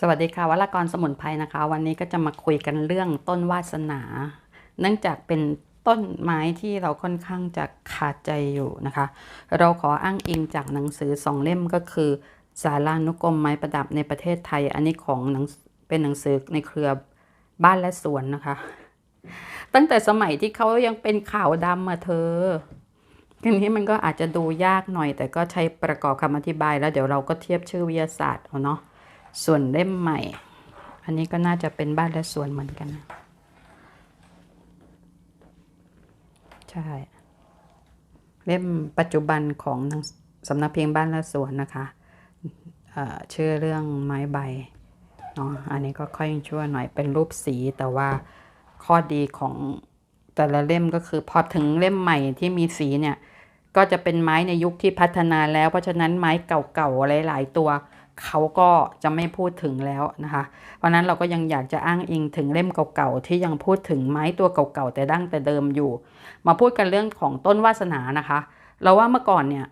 สวัสดีค่ะวรากรสมุนไพรนะคะ วันนี้ก็จะมาคุยกันเรื่องต้นวาสนา เนื่องจากเป็นต้นไม้ที่เราค่อนข้างจะขาดใจอยู่นะคะ เราขออ้างอิงจากหนังสือสองเล่มก็คือ สารานุกรมไม้ประดับในประเทศไทย อันนี้ของหนังเป็นหนังสือในเครือบ้านและสวนนะคะ ตั้งแต่สมัยที่เขายังเป็นข่าวดำมาเธอทีนี้มันก็อาจจะดูยากหน่อย แต่ก็ใช้ประกอบคำอธิบายแล้วเดี๋ยวเราก็เทียบชื่อวิทยาศาสตร์เอาเนาะ ส่วนเล่มใหม่ อันนี้ก็น่าจะเป็นบ้านและสวนเหมือนกัน ใช่ เล่มปัจจุบันของสำนักพิมพ์บ้านและสวนนะคะเชื่อเรื่องไม้ใบเนาะอันนี้ก็ค่อยชั่วหน่อยเป็นรูปสีแต่ว่าข้อดีของแต่ละเล่มก็คือพอถึงเล่มใหม่ที่มีสีเนี่ย ก็จะเป็นไม้ในยุคที่พัฒนาแล้ว เพราะฉะนั้นไม้เก่าๆหลายๆตัว เขาก็จะไม่พูดถึงแล้วนะคะ เพราะนั้นเราก็ยังอยากจะอ้างอิงถึงเล่มเก่าๆที่ยังพูดถึงไม้ตัวเก่าๆแต่ดั้งแต่เดิมอยู่ มาพูดกันเรื่องของต้นวาสนานะคะ เราว่าเมื่อก่อนเนี่ย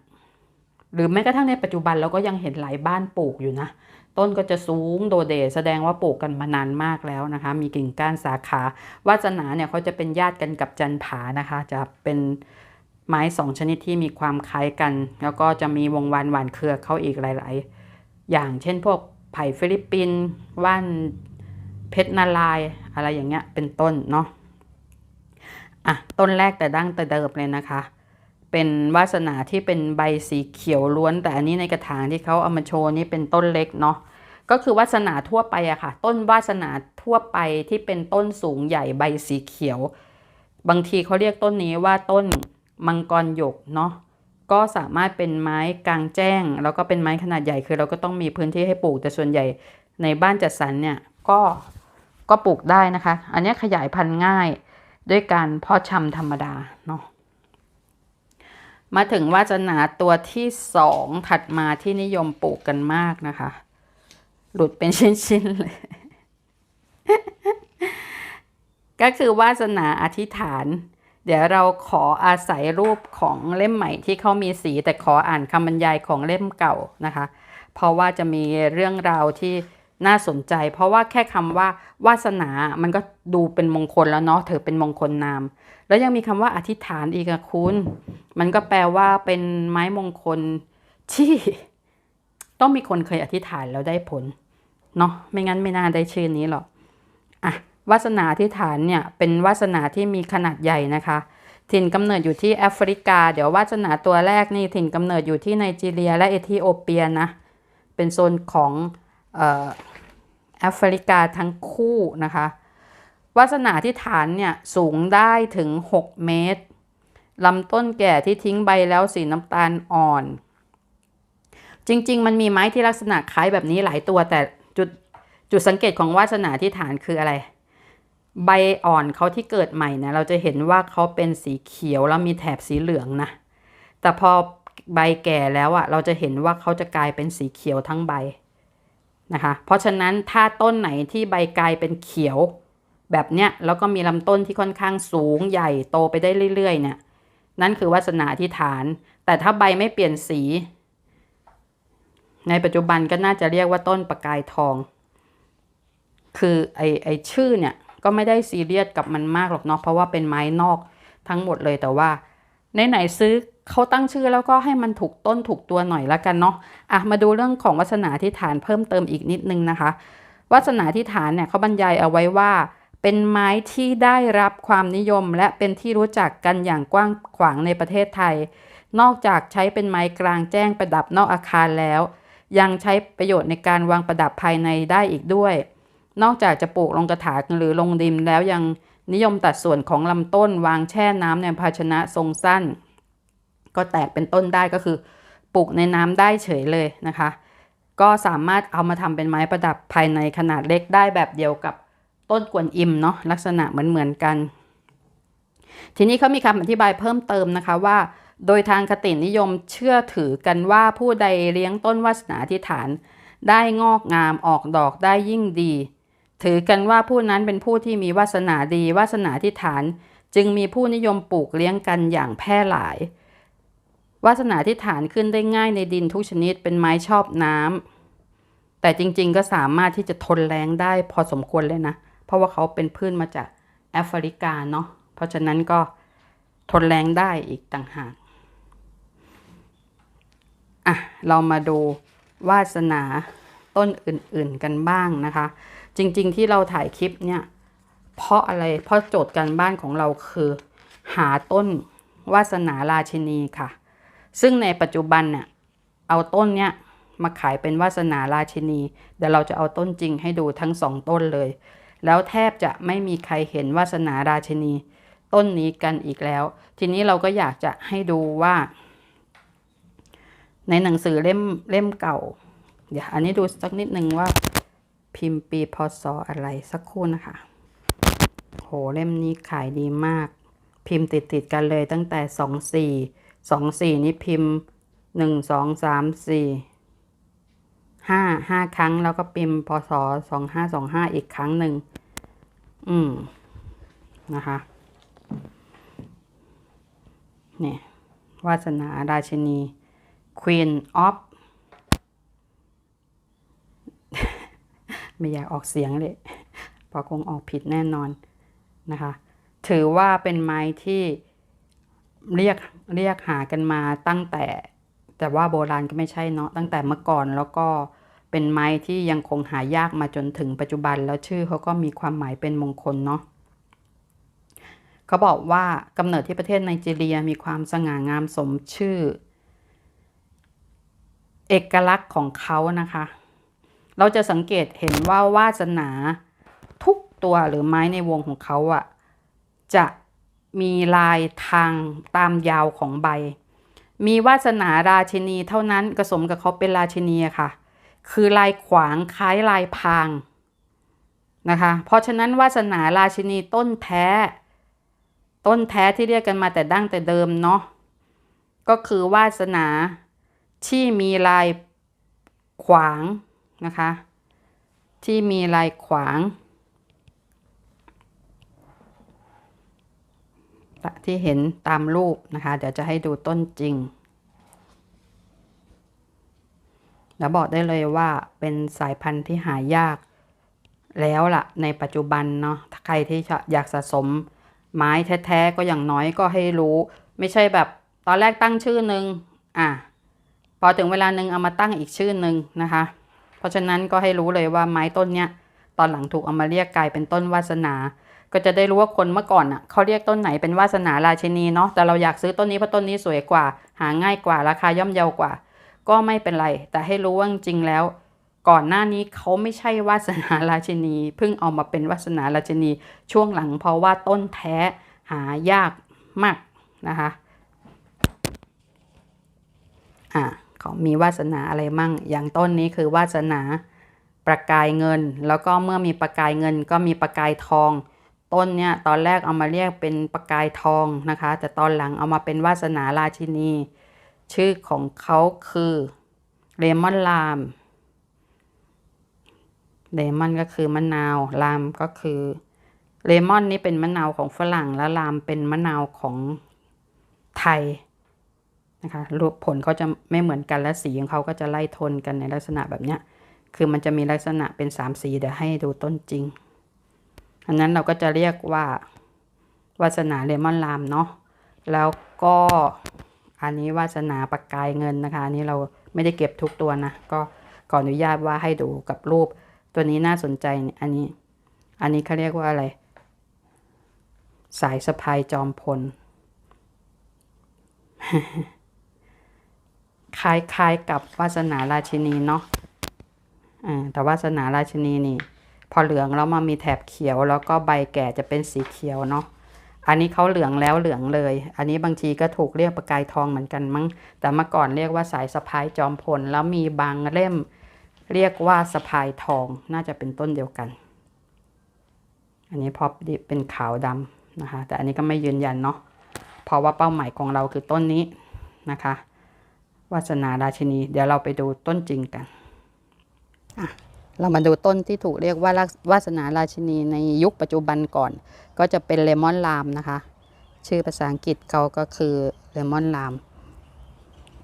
หรือแม้กระทั่งในปัจจุบันเราก็ยังเห็นหลายบ้านปลูกอยู่นะ ต้นก็จะสูงโดดเดแสดงว่าปลูกกันมานานมากแล้วนะคะ มีกิ่งก้านสาขาวาสนาเนี่ยเขาจะเป็นญาติกันกับจันผานะคะ จะเป็นไม้สองชนิดที่มีความคล้ายกัน แล้วก็จะมีวงวานหวานเครือเขาอีกหลาย ๆ อย่างเช่นพวกไผ่ฟิลิปปินส์ว่านเพชรนาลายอะไรอย่างเงี้ยเป็นต้นเนาะอะต้นแรกแต่ดั้งแต่เดิมเลยนะคะ เป็นวาสนาที่เป็นใบสีเขียวล้วน แต่อันนี้ในกระถางที่เขาเอามาโชว์นี่เป็นต้นเล็กเนาะก็คือวาสนาทั่วไปอะค่ะ ต้นวาสนาทั่วไปที่เป็นต้นสูงใหญ่ใบสีเขียว บางทีเขาเรียกต้นนี้ว่าต้นมังกรหยกเนาะ ก็สามารถเป็นไม้กลางแจ้ง แล้วก็เป็นไม้ขนาดใหญ่คือเราก็ต้องมีพื้นที่ให้ปลูกแต่ส่วนใหญ่ในบ้านจัดสรรเนี่ยก็ก็ปลูกได้นะคะ อันนี้ขยายพันธุ์ง่ายด้วยการเพาะชำธรรมดาเนาะมาถึงวาสนาตัวที่สองถัดมาที่นิยมปลูกกันมากนะคะ หลุดเป็นชิ้นๆเลย ก็คือวาสนาอธิษฐาน เดี๋ยวเราขออาศัยรูปของเล่มใหม่ที่เขามีสี แต่ขออ่านคำบรรยายของเล่มเก่านะคะ เพราะว่าจะมีเรื่องราวที่น่าสนใจ เพราะว่าแค่คำว่าวาสนา มันก็ดูเป็นมงคลแล้วเนาะถือเป็นมงคลนาม แล้วยังมีคำว่าอธิษฐานอีกอะคุณ มันก็แปลว่าเป็นไม้มงคลที่ต้องมีคนเคยอธิษฐานแล้วได้ผลเนาะไม่งั้นไม่น่าได้ชื่อนี้หรอกอะ วาสนาที่ฐานเนี่ยเป็นวาสนาที่มีขนาดใหญ่นะคะ ถิ่นกำเนิดอยู่ที่แอฟริกา เดี๋ยววาสนาตัวแรกนี่ถิ่นกำเนิดอยู่ที่ไนจีเรียและเอธิโอเปียนะ เป็นโซนของแอฟริกาทั้งคู่นะคะวาสนาที่ฐานเนี่ยสูงได้ถึง 6 เมตรลำต้นแก่ที่ทิ้งใบแล้วสีน้ำตาลอ่อน จริง ๆ มันมีไม้ที่ลักษณะคล้ายแบบนี้หลายตัวแต่จุดจุดสังเกตของวาสนาที่ฐานคืออะไร ใบอ่อนเขาที่เกิดใหม่นะเราจะเห็นว่าเขาเป็นสีเขียวแล้วมีแถบสีเหลืองนะ แต่พอใบแก่แล้วอะเราจะเห็นว่าเขาจะกลายเป็นสีเขียวทั้งใบนะคะ เพราะฉะนั้นถ้าต้นไหนที่ใบกลายเป็นเขียวแบบเนี้ยแล้วก็มีลำต้นที่ค่อนข้างสูงใหญ่โตไปได้เรื่อย ๆ เนี่ย นั่นคือวาสนาที่ฐาน แต่ถ้าใบไม่เปลี่ยนสี ในปัจจุบันก็น่าจะเรียกว่าต้นประกายทอง คือไอไอชื่อเนี่ย ก็ไม่ได้ซีเรียสกับมันมากหรอกเนาะเพราะว่าเป็นไม้นอกทั้งหมดเลยแต่ว่าไหนๆซื้อเขาตั้งชื่อแล้วก็ให้มันถูกต้นถูกตัวหน่อยละกันเนาะอะมาดูเรื่องของวาสนาที่ฐานเพิ่มเติมอีกนิดนึงนะคะวาสนาที่ฐานเนี่ยเขาบรรยายเอาไว้ว่า เป็นไม้ที่ได้รับความนิยม และเป็นที่รู้จักกันอย่างกว้างขวางในประเทศไทย นอกจากใช้เป็นไม้กลางแจ้งประดับนอกอาคารแล้ว ยังใช้ประโยชน์ในการวางประดับภายในได้อีกด้วย นอกจากจะปลูกลงกระถางหรือลงดินแล้วยังนิยมตัดส่วนของลำต้นวางแช่น้ำในภาชนะทรงสั้น ก็แตกเป็นต้นได้ก็คือปลูกในน้ำได้เฉยเลยนะคะ ก็สามารถเอามาทำเป็นไม้ประดับภายในขนาดเล็กได้แบบเดียวกับต้นกวนอิมเนาะลักษณะเหมือนเหมือนกัน ทีนี้เขามีคำอธิบายเพิ่มเติมนะคะว่า โดยทางคตินิยมเชื่อถือกันว่าผู้ใดเลี้ยงต้นวาสนาธิษฐาน ได้งอกงามออกดอกได้ยิ่งดี ถือกันว่าผู้นั้นเป็นผู้ที่มีวาสนาดีวาสนาธิษฐาน จึงมีผู้นิยมปลูกเลี้ยงกันอย่างแพร่หลายวาสนาธิษฐานขึ้นได้ง่ายในดินทุกชนิดเป็นไม้ชอบน้ำแต่จริงๆก็สามารถที่จะทนแรงได้พอสมควรเลยนะ เพราะว่าเขาเป็นพืชมาจากแอฟริกาเนาะเพราะฉะนั้นก็ทนแรงได้อีกต่างหากอะเรามาดูวาสนาต้นอื่นๆกันบ้างนะคะ จริง ๆ ที่เราถ่ายคลิปเนี่ย เพราะอะไรเพราะโจทย์การบ้านของเราคือ หาต้นวาสนาราชินีค่ะ ซึ่งในปัจจุบันเนี่ยเอาต้นเนี้ยมาขายเป็นวาสนาราชินีเดี๋ยวเราจะเอาต้นจริงให้ดูทั้งสองต้นเลย แล้วแทบจะไม่มีใครเห็นวาสนาราชินี ต้นนี้กันอีกแล้ว ทีนี้เราก็อยากจะให้ดูว่า ในหนังสือเล่มเล่มเก่า เดี๋ยวอันนี้ดูสักนิดนึงว่า พิมพ์ปีพศอะไรสักครู่นะคะ โหเล่มนี้ขายดีมาก พิมพ์ติดติดๆกันเลยตั้งแต่สองสี่สองสี่นี่พิมพ์หนึ่งสองสามสี่ห้าห้าครั้งแล้วก็พิมพ์พศสองห้าสองห้าอีกครั้งหนึ่ง อืม นะคะเนี่ยวาสนาราชินี Queen of ไม่อยากออกเสียงเลยพราะคงออกผิดแน่นอนนะคะ ถือว่าเป็นไม้ที่เรียกเรียกหากันมาตั้งแต่แต่ว่าโบราณก็ไม่ใช่เนาะตั้งแต่เมื่อก่อนแล้วก็เป็นไม้ที่ยังคงหายากมาจนถึงปัจจุบันแล้วชื่อเขาก็มีความหมายเป็นมงคลเนาะเขาบอกว่ากำเนิดที่ประเทศไนจีเรียมีความสง่างามสมชื่อ เอกลักษณ์ของเขานะคะ เราจะสังเกตเห็นว่าวาสนาทุกตัวหรือไม้ในวงของเขาอะจะมีลายทางตามยาวของใบ มีวาสนาราชินีเท่านั้นกระสมกับเขาเป็นราชินีค่ะ คือลายขวางคล้ายลายพางนะคะ เพราะฉะนั้นวาสนาราชินีต้นแท้ ต้นแท้ที่เรียกกันมาแต่ดั้งแต่เดิมเนาะ ก็คือวาสนาที่มีลายขวาง นะคะ ที่มีลายขวาง ที่เห็นตามรูปนะคะ เดี๋ยวจะให้ดูต้นจริง แล้วบอกได้เลยว่าเป็นสายพันธุ์ที่หายากแล้วล่ะ ในปัจจุบันเนาะถ้าใครที่อยากสะสมไม้แท้ๆก็อย่างน้อยก็ให้รู้ ไม่ใช่แบบตอนแรกตั้งชื่อหนึ่งอะ พอถึงเวลาหนึ่งเอามาตั้งอีกชื่อหนึ่งนะคะ ราะฉะนั้นก็ให้รู้เลยว่าไม้ต้นเนี้ยตอนหลังถูกเอามาเรียกกลายเป็นต้นวาสนา ก็จะได้รู้ว่าคนเมื่อก่อนอะเขาเรียกต้นไหนเป็นวาสนาราชินีเนาะแต่เราอยากซื้อต้นนี้เพราะต้นนี้สวยกว่า หาง่ายกว่าราคาย่อมเยาวกว่า ก็ไม่เป็นไร แต่ให้รู้ว่าจริงแล้ว ก่อนหน้านี้เขาไม่ใช่วาสนาราชินีเพิ่งเอามาเป็นวาสนาราชินีช่วงหลังเพราะว่าต้นแท้หายากมากนะคะอ่า เขามีวาสนาอะไรมั่ง อย่างต้นนี้คือวาสนาประกายเงิน แล้วก็เมื่อมีประกายเงิน ก็มีประกายทอง ต้นเนี่ยตอนแรกเอามาเรียกเป็นประกายทองนะคะ แต่ตอนหลังเอามาเป็นวาสนาราชินี ชื่อของเขาคือเลมอนลามเลมอนก็คือมะนาว ลามก็คือเลมอนนี่เป็นมะนาวของฝรั่ง แล้วลามเป็นมะนาวของไทย นะคะรูปผลเขาจะไม่เหมือนกันและสีของเขาก็จะไล่ทนกันในลักษณะแบบเนี้ยคือมันจะมีลักษณะเป็นสามสีเดี๋ยวให้ดูต้นจริง อันนั้นเราก็จะเรียกว่าวาสนาเลมอนลามเนาะแล้วก็อันนี้วาสนาประกายเงินนะคะ อันนี้เราไม่ได้เก็บทุกตัวนะ ก็ขออนุญาตว่าให้ดูกับรูป ตัวนี้น่าสนใจเนี่ยอันนี้ อันนี้เขาเรียกว่าอะไร สายสะพายจอมพล คล้ายๆกับวาสนาราชินีเนาะอ่าแต่วาสนาราชินีนี่ พอเหลืองแล้วมามีแถบเขียว แล้วก็ใบแก่จะเป็นสีเขียวเนาะอันนี้เขาเหลืองแล้วเหลืองเลย อันนี้บางทีก็ถูกเรียกประกายทองเหมือนกันมั้ง แต่เมื่อก่อนเรียกว่าสายสะพายจอมพล แล้วมีบางเล่ม เรียกว่าสะพายทองน่าจะเป็นต้นเดียวกัน อันนี้พอเป็นขาวดำนะคะ แต่อันนี้ก็ไม่ยืนยันเนาะ เพราะว่าเป้าหมายของเราคือต้นนี้นะคะ วาสนาราชินี เดี๋ยวเราไปดูต้นจริงกันเรามาดูต้นที่ถูกเรียกว่าวาสนาราชินีในยุคปัจจุบันก่อน ก็จะเป็นเลมอนลามนะคะ ชื่อภาษาอังกฤษเขาก็คือเลมอนลาม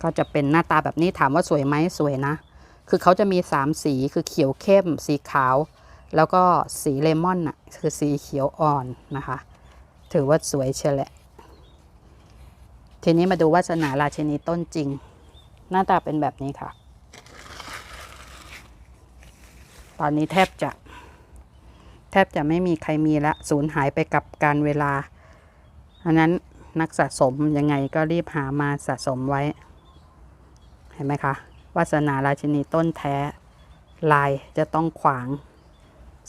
ก็จะเป็นหน้าตาแบบนี้ถามว่าสวยไหมสวยนะ คือเขาจะมีสามสีคือเขียวเข้ม สีขาว แล้วก็สีเลมอนน่ะคือสีเขียวอ่อนนะคะ ถือว่าสวยเชียวแหละ ทีนี้มาดูวาสนาราชินีต้นจริง หน้าตาเป็นแบบนี้ค่ะ ตอนนี้แทบจะ แทบจะไม่มีใครมีละสูญหายไปกับการเวลาอันนั้นนักสะสมยังไงก็รีบหามาสะสมไว้ เห็นไหมคะวาสนาราชินีต้นแท้ ลายจะต้องขวาง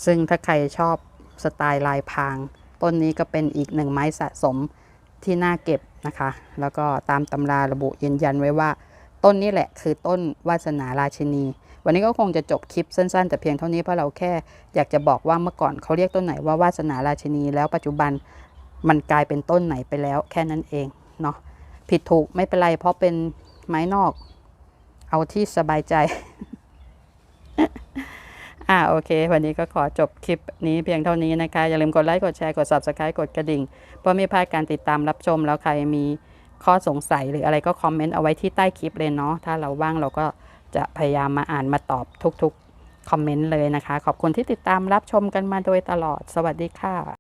ซึ่งถ้าใครชอบสไตล์ลายพราง ต้นนี้ก็เป็นอีกหนึ่งไม้สะสมที่น่าเก็บนะคะ แล้วก็ตามตำราระบุยืนยันไว้ว่า ต้นนี้แหละคือต้นวาสนาราชินี วันนี้ก็คงจะจบคลิปสั้นๆ แต่เพียงเท่านี้เพราะเราแค่อยากจะบอกว่าเมื่อก่อนเขาเรียกต้นไหนว่าวาสนาราชินีแล้วปัจจุบันมันกลายเป็นต้นไหนไปแล้วแค่นั้นเองเนาะผิดถูกไม่เป็นไรเพราะเป็นไม้นอก เอาที่สบายใจ อ่าโอเค วันนี้ก็ขอจบคลิปนี้เพียงเท่านี้นะคะ อย่าลืมกดไลค์กดแชร์กด subscribe กดกระดิ่ง เพื่อไม่พลาดการติดตามรับชมแล้วใครมี ข้อสงสัยหรืออะไรก็คอมเมนต์เอาไว้ที่ใต้คลิปเลยเนาะถ้าเราว่างเราก็จะพยายามมาอ่านมาตอบทุกๆคอมเมนต์เลยนะคะ ขอบคุณที่ติดตามรับชมกันมาโดยตลอด สวัสดีค่ะ